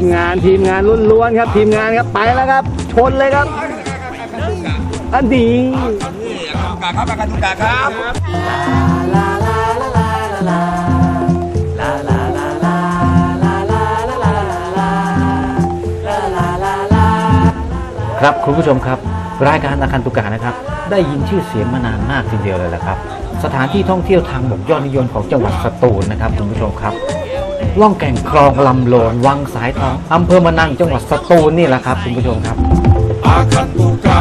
นี่ครับทีมงานทีมงานล้วนๆครับ ทีมงานครับไปแล้วครับ ชนเลยครับ อันนี้กาครับอาการตุกาครับครับคุณผู้ชมครับ รายการอาคันตุกานะครับ ได้ยินชื่อเสียงมานานมากทีเดียวเลยแหละครับ สถานที่ท่องเที่ยวทางบกยอดนิยมของจังหวัดสตูลนะครับคุณผู้ชมครับ ล่องแก่งคลองลำโลนวังสายทองอำเภอมะนังจังหวัดสตูลนี่แหละครับคุณผู้ชมครับ อาคันตุกะ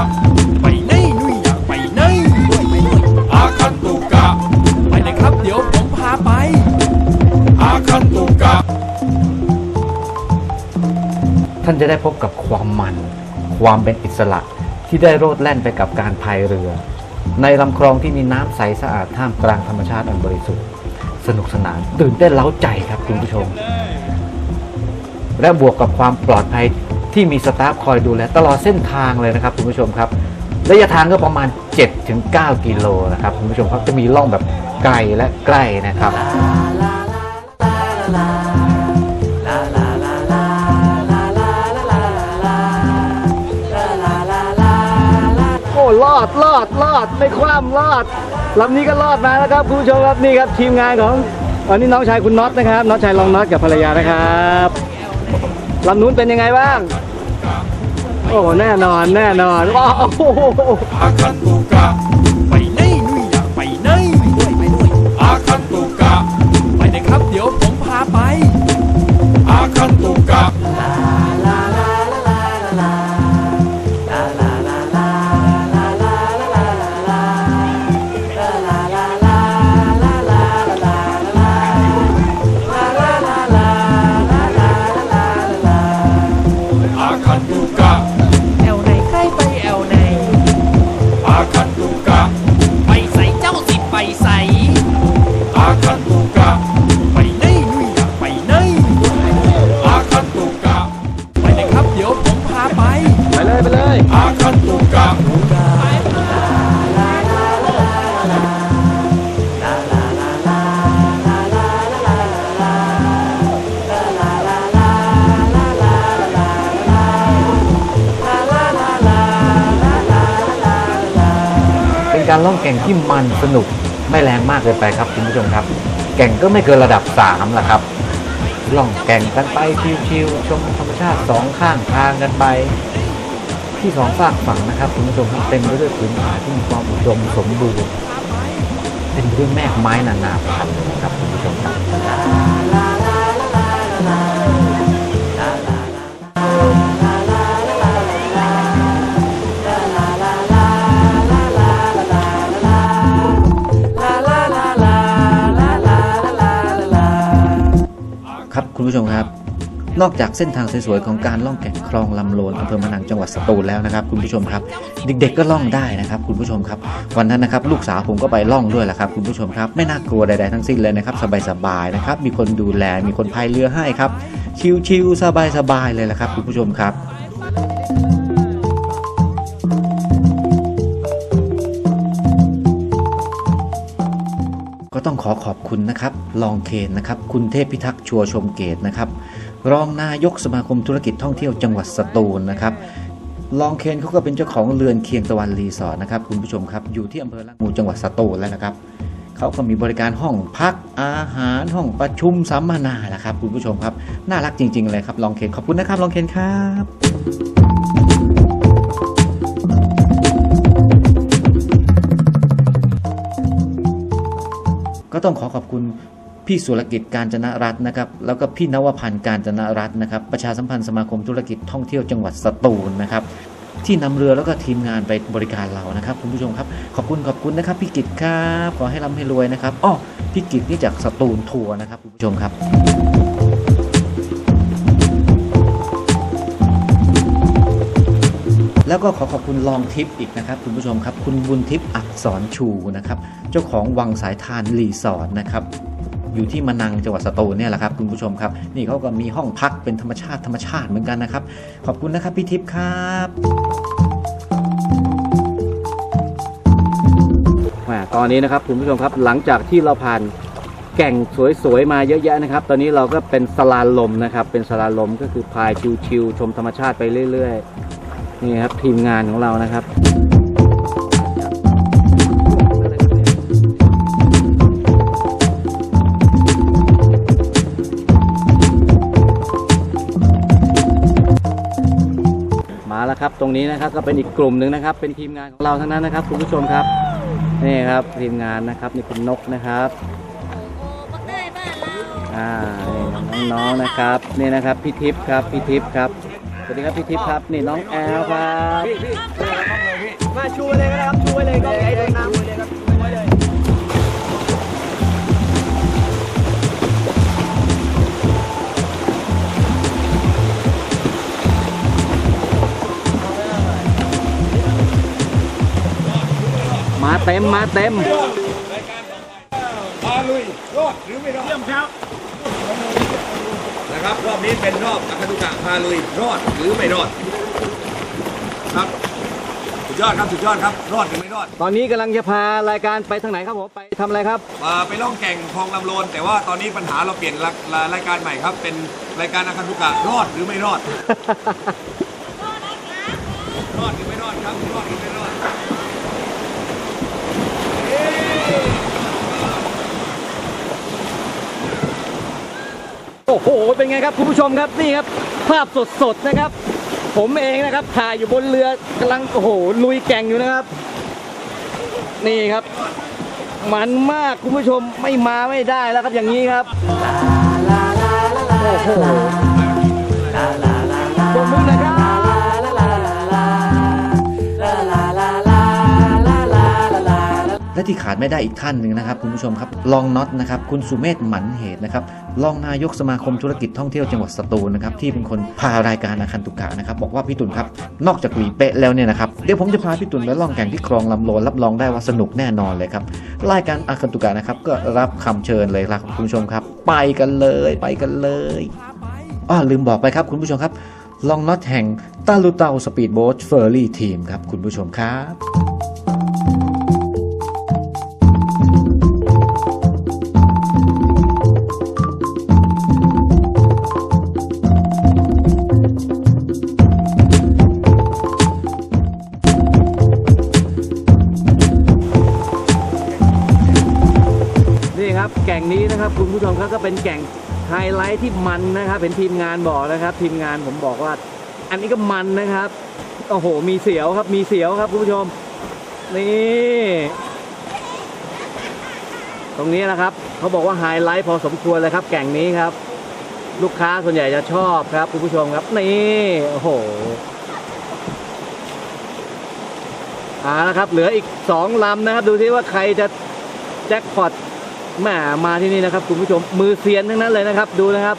ไปไหนนุ้ยอยากไปไหนอาคันตุกะ ไปเลยครับเดี๋ยวผมพาไป อาคันตุกะ ท่านจะได้พบกับความมัน ความเป็นอิสระที่ได้โลดแล่นไปกับการพายเรือ ในลำคลองที่มีน้ำใสสะอาดท่ามกลางธรรมชาติอันบริสุทธิ์ สนุกสนาน ตื่นเต้นเล้าใจครับคุณผู้ชม และบวกกับความปลอดภัยที่มีสตาฟคอยดูแลตลอดเส้นทางเลยนะครับคุณผู้ชมครับระยะทางก็ประมาณ 7-9 กิโลนะครับคุณผู้ชมครับจะมีล่องแบบไกลและใกล้นะครับโอ้รอดรอดรอดไม่คว่ำรอด ลำนี้ก็รอดมาแล้วครับคุณผู้ชมครับนี่ครับทีมงานของอันนี้น้องชายคุณน็อตนะครับน้องชายรองน็อตกับภรรยานะครับลำนู้นเป็นยังไงบ้าง โอ้แน่นอนแน่นอนว้าว การล่องแก่งที่มันสนุกไม่แรงมากเกินไปครับคุณผู้ชมครับ แก่งก็ไม่เกินระดับ3ละครับล่องแก่งกันไปชิวๆชมธรรมชาติสองข้างทางกันไป ที่สองฝากฝั่งนะครับคุณผู้ชมเต็มไปด้วยพื้นป่าที่มีความอุดมสมบูรณ์เป็นเรื่องแมกไม้นานาพันธุ์นะครับคุณผู้ชมครับ ผู้ชมครับ นอกจากเส้นทางสวยๆของการล่องแก่งคลองลำโลนอำเภอมะนังจังหวัดสตูลแล้วนะครับ คุณผู้ชมครับ เด็กๆก็ล่องได้นะครับ คุณผู้ชมครับวันนั้นนะครับลูกสาวผมก็ไปล่องด้วยแหละครับคุณผู้ชมครับไม่น่ากลัวใดๆทั้งสิ้นเลยนะครับสบายๆนะครับมีคนดูแลมีคนพายเรือให้ครับชิวๆสบายๆเลยแหละครับ คุณผู้ชมครับ ก็ต้องขอขอบคุณนะครับรองเคนนะครับ คุณเทพพิทักษ์ชัวชมเกตนะครับรองนายกสมาคมธุรกิจท่องเที่ยวจังหวัดสตูลนะครับรองเคนเขาก็เป็นเจ้าของเรือนเคียงตะวันรีสอร์ทนะครับคุณผู้ชมครับอยู่ที่อำเภอละงูจังหวัดสตูลแล้วนะครับเขาก็มีบริการห้องพักอาหารห้องประชุมสัมมนาแหละครับคุณผู้ชมครับ น่ารักจริง ๆ เลยครับรองเคนขอบคุณนะครับรองเคนครับ ก็ต้องขอขอบคุณพี่สุรกิจการจนรัตน์นะครับ แล้วก็พี่นวพันธ์การจนรัตน์นะครับ ประชาสัมพันธ์สมาคมธุรกิจท่องเที่ยวจังหวัดสตูลนะครับ ที่นำเรือแล้วก็ทีมงานไปบริการเรานะครับ คุณผู้ชมครับ ขอบคุณขอบคุณนะครับพี่กิจครับ ขอให้ร่ำให้รวยนะครับอ้อพี่กิจนี่จากสตูลทัวร์นะครับคุณผู้ชมครับ แล้วก็ขอขอบคุณลองทิปอีกนะครับคุณผู้ชมครับ คุณบุญทิพย์อักษรชูนะครับ เจ้าของวังสายทานรีสอร์ทนะครับอยู่ที่มะนังจังหวัดสตูลเนี่ยแหละครับคุณผู้ชมครับ นี่เขาก็มีห้องพักเป็นธรรมชาติธรรมชาติเหมือนกันนะครับ ขอบคุณนะครับพี่ทิพย์ครับตอนนี้นะครับคุณผู้ชมครับหลังจากที่เราผ่านแก่งสวยๆมาเยอะแยะนะครับ ตอนนี้เราก็เป็นสลาลมนะครับ เป็นสลาลมก็คือพายชิวๆชมธรรมชาติไปเรื่อยๆ นี่ครับทีมงานของเรานะครับมาแล้วครับตรงนี้นะครับก็เป็นอีกกลุ่มหนึ่งนะครับ เป็นทีมงานของเราทั้งนั้นนะครับ คุณผู้ชมครับนี่ครับทีมงานนะครับนี่คุณนกนะครับโอ้ปักเต้ยบ้านเราอ่านี่น้องๆนะครับนี่นะครับพี่ทิพย์ครับพี่ทิพย์ครับส วัสดีครับพี่ทิพย์ครับนี่น้องแอลครับมาชูเลยก็ได้ครับชูไว้เลยก็ได้น้ำเลยครับชูไว้เลยมาเต็มมาเต็มพาลุยรอดหรือไม่รอดเยี่ยมครับ นะครับรอบนี้เป็นรอบอาคาตุกะพาลุยรอดหรือไม่รอด ครับสุดยอดครับสุดยอดครับ รอดหรือไม่รอดตอนนี้กำลังจะพารายการไปทางไหนครับผมไปทำอะไรครับ อ่าไปล่องแก่งคลองลำโลน แต่ว่าตอนนี้ปัญหาเราเปลี่ยนรายรายการใหม่ครับ เป็นรายการอาคาตุกะรอดหรือไม่รอด รอดหรือไม่รอดครับ รอดหรือไม่รอด โอ้โห เป็นไงครับคุณผู้ชมครับนี่ครับ ภาพสดๆนะครับ ผมเองนะครับถ่ายอยู่บนเรือกำลังโอ้โหลุยแก่งอยู่นะครับ นี่ครับ มันมากคุณผู้ชมไม่มาไม่ได้แล้วครับอย่างนี้ครับโอ้โห และที่ขาดไม่ได้อีกท่านหนึ่งนะครับคุณผู้ชมครับรองน็อตนะครับคุณสุเมธหมันเหตุนะครับรองนายกสมาคมธุรกิจท่องเที่ยวจังหวัดสตูลนะครับที่เป็นคนพารายการอาคันตุกะนะครับบอกว่าพี่ตุลครับนอกจากหวีเป๊ะแล้วเนี่ยนะครับเดี๋ยวผมจะพาพี่ตุลไปล่องแก่งที่คลองลำโลนรับรองได้ว่าสนุกแน่นอนเลยครับรายการอาคันตุกะนะครับก็รับคำเชิญเลยครับคุณผู้ชมครับ ไปกันเลยไปกันเลยอ้อลืมบอกไปครับคุณผู้ชมครับลองน็อตแห่งตาลูเตาสปีดโบ๊ทเฟอร์รี่ทีมครับคุณผู้ชมครับ ครับ แก่งนี้นะครับคุณผู้ชมครับก็เป็นแก่งไฮไลท์ที่มันนะครับเป็นทีมงานบอกนะครับ ทีมงานผมบอกว่า อันนี้ก็มันนะครับโอ้โห มีเสียวครับมีเสียวครับคุณผู้ชมนี่ตรงนี้นะครับเขาบอกว่าไฮไลท์พอสมควรเลยครับ แก่งนี้ครับ ลูกค้าส่วนใหญ่จะชอบครับคุณผู้ชมครับนี่โอ้โหเอาละครับ เหลืออีกสองลำนะครับ ดูที่ว่าใครจะแจ็คพอต แหมมาที่นี่นะครับคุณผู้ชมมือเซียนทั้งนั้นเลยนะครับ ดูนะครับ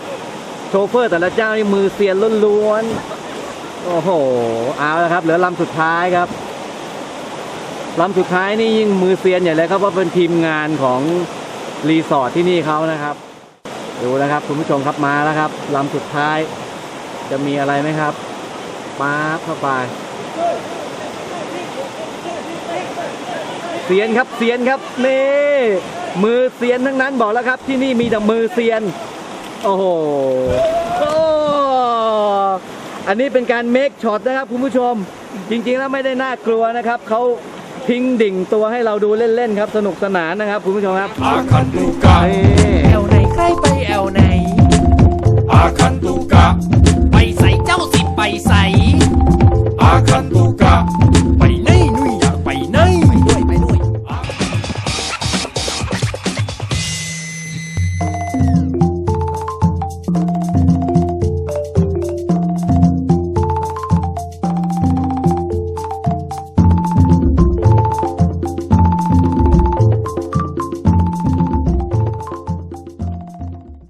โชเฟอร์แต่ละเจ้านี่มือเซียนล้วนๆโอ้โหเอาละครับ เหลือลำสุดท้ายครับลำสุดท้ายนี่ยิ่งมือเซียนใหญ่เลยครับว่าเป็นทีมงานของรีสอร์ทที่นี่เขานะครับ ดูนะครับคุณผู้ชมครับมาแล้วครับลำสุดท้าย จะมีอะไรไหมครับมาเข้าไปเซียนครับเซียนครับนี่ มือเซียนทั้งนั้นบอกแล้วครับ ที่นี่มีแต่มือเซียน โอ้โหโอ้อันนี้เป็นการเมคช็อตนะครับคุณผู้ชม จริงๆแล้วไม่ได้น่ากลัวนะครับเขาทิ้งดิ่งตัวให้เราดูเล่นๆครับ สนุกสนานนะครับคุณผู้ชมครับอาคันตุกะนี่แอวไหนใครไปแอวไหน อาคันตุกะ ไปใส่เจ้าสิไปใส่อาคันตุ